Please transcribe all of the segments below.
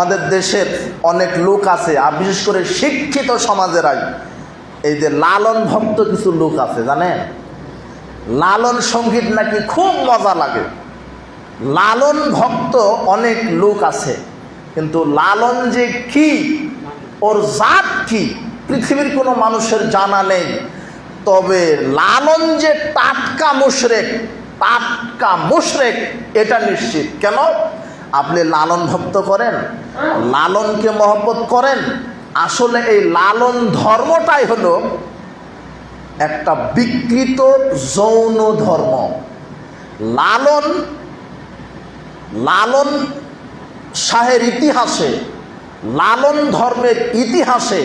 আমাদের দেশের অনেক লোক আছে, আর বিশেষ করে শিক্ষিত সমাজেরাই। এই যে লালন ভক্ত কিছু লোক আছে, জানেন? লালন সংগীত নাকি খুব মজা লাগে। লালন ভক্ত অনেক লোক আছে, কিন্তু লালন যে কি, ওর জাত কি, পৃথিবীর কোনো মানুষের জানা নেই। তবে লালন যে টাটকা মুশরেক টাটকা মুশরেক, এটা নিশ্চিত। কেন? আপনি লালন ভক্ত করেন, লালনকে মহব্বত করেন। আসলে এই লালন ধর্মটাই হলো একটা বিকৃত যৌন ধর্ম। লালন লালন শাহের ইতিহাসে, লালন ধর্মের ইতিহাসে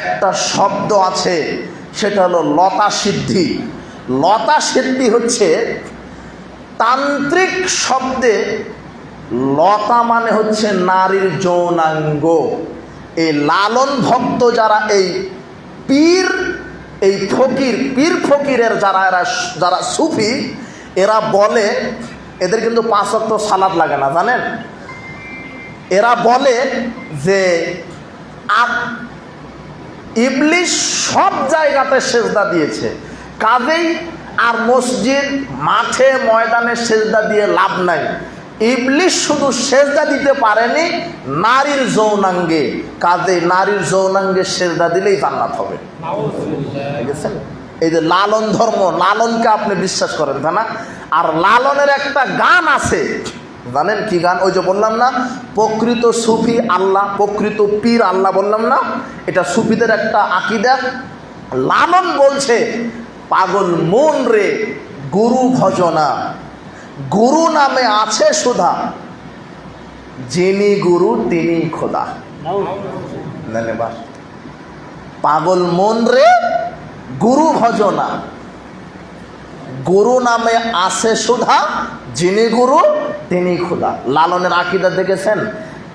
একটা শব্দ আছে, সেটা হলো লতা সিদ্ধি। লতা সিদ্ধি হচ্ছে তান্ত্রিক শব্দে লতা মানে হচ্ছে নারীর যৌনাঙ্গ। এই লালন ভক্ত যারা এই পীর, এই ফকির, পীর ফকিরের যারা এরা যারা সুফি, এরা বলে, এদের কিন্তু পাঁচ অক্ট সালাদ লাগে না, জানেন? এরা বলে যে ইবলিশ সব জায়গাতে সেজদা দিয়েছে। কাজেই আর মসজিদ, মাঠে, ময়দানে সেজদা দিয়ে লাভ নাই। ইবলিশ শুধু সেজদা দিতে পারেনি, নারীর যৌনাঙ্গে। কাজে নারীর যৌনাঙ্গে সেজদা দিলেই জান্নাত হবে। এই যে লালন ধর্ম, লালনকে আপনি বিশ্বাস করেন, তাই না? আর লালনের একটা গান আছে, জানেন কি গান? ওই যে বললাম না, প্রকৃত সুফি আল্লাহ, প্রকৃত পীর আল্লাহ বললাম না? এটা সুফিদের একটা আকিদা। লালন বলছে, পাগল মন রে, গুরু ভজনা। গুরু নামে আছে সুধা। যিনি গুরু তিনি খোদা। পাগল মন রে, গুরু ভজনা। গুরু নামে আসে সুধা, যিনি গুরু তিনি খুদা। লালনের আকিদা দেখেছেন?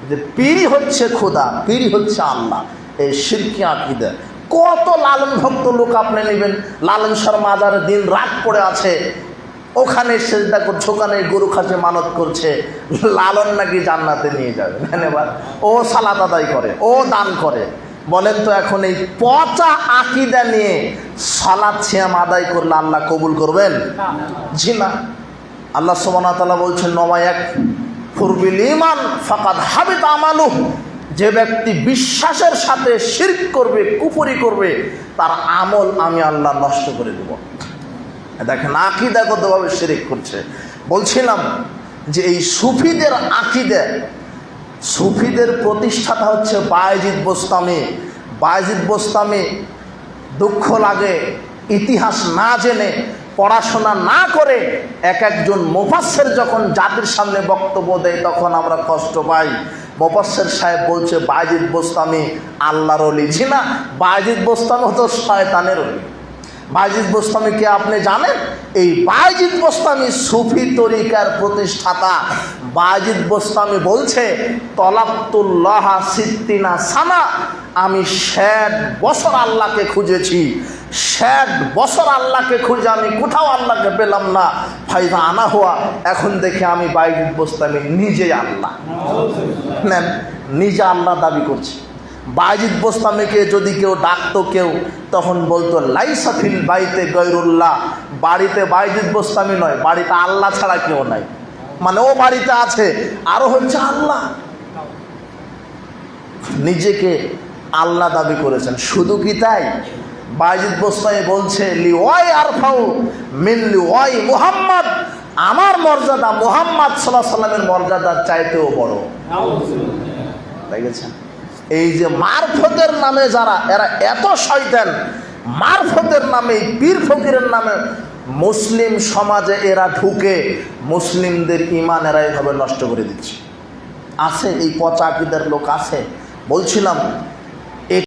যে পীরই হচ্ছে খুদা পীরই হচ্ছে আল্লাহ। এই শিরকি আকিদা। কত লালন ভক্ত লোক আপনি নেবেন? লালন শর্মা দিন রাত পড়ে আছে। ওখানে সেজদা করছে ওখানে গরু খাসে মানত করছে, লালন নাকি জান্নাতে নিয়ে যাবে। নেন এবার ও সালাত আদায় করে, ও দান করে। বলেন তো এখন এই পচা আকিদা নিয়ে সালাদ ছিয়াম আদায় করলে আল্লাহ কবুল করবেন? জি না। আল্লাহ সোমানা তালা বলছেন নমায় এক ফুরবিল ইমান ফাকাদ হাবিত আমালু যে ব্যক্তি বিশ্বাসের সাথে শিরক করবে কুপুরি করবে, তার আমল আমি আল্লাহ নষ্ট করে দেব। দেখেন, আকিদাগতভাবে শিরিক করছে। বলছিলাম যে এই সুফিদের আকিদে, সুফিদের প্রতিষ্ঠাতা হচ্ছে বায়জিদ বোস্তামি। বায়জিদ বোস্তামি দুঃখ লাগে, ইতিহাস না জেনে, পড়াশোনা না করে এক একজন মোফাসের যখন জাতির সামনে বক্তব্য দেয়, তখন আমরা কষ্ট পাই। মোফাসের সাহেব বলছে, বায়জিদ বোস্তামি আল্লাহর অলি। জি না, বায়জিদ বোস্তামি হতো শয়তানের অলি। বাইজিদ বোস্তামিকে আপনি জানেন? এই বাইজিদ বোস্তামি সুফি তরিকার প্রতিষ্ঠাতা বাইজিদ বোস্তামি বলছে তলাপ্তুল্লাহ সিদ্দিনা সানা, আমি ষাট বছর আল্লাহকে খুঁজেছি। ষাট বছর আল্লাহকে খুঁজে আমি কোথাও আল্লাহকে পেলাম না। ফাইদা আনা হওয়া এখন দেখে আমি বাইজিদ বোস্তামি নিজে আল্লাহ। নেন, নিজে আল্লাহ দাবি করছি। বাইজিদ বোস্তামিকে যদি কেউ ডাকতো কেউ তখন বলতো লাইসাফিল বাড়িতে গৈরুল্লাহ বাড়িতে বাইজিদ বোস্তামি নয় বাড়িতে আল্লাহ ছাড়া কেউ নাই। মানে ও বাড়িতে আছে আরও হচ্ছে আল্লাহ। নিজেকে আল্লাহ দাবি করেছেন। শুধু কি তাই? বাইজিদ বোস্তামি বলছে লি ওয়াই আরফাউ মিন লি ওয়াই মুহাম্মদ। আমার মর্যাদা মুহাম্মদ সাল্লাহ সাল্লামের মর্যাদার চাইতেও বড়। দেখেছেন এই যে মারফতের নামে যারা, এরা এত শয়তান, মারফতের নামে পীর ফকিরের নামে মুসলিম সমাজে এরা ঢুকে মুসলিমদের ইমান এরা এভাবে নষ্ট করে দিচ্ছে। আছে, এই পচাকিদের লোক আছে। বলছিলাম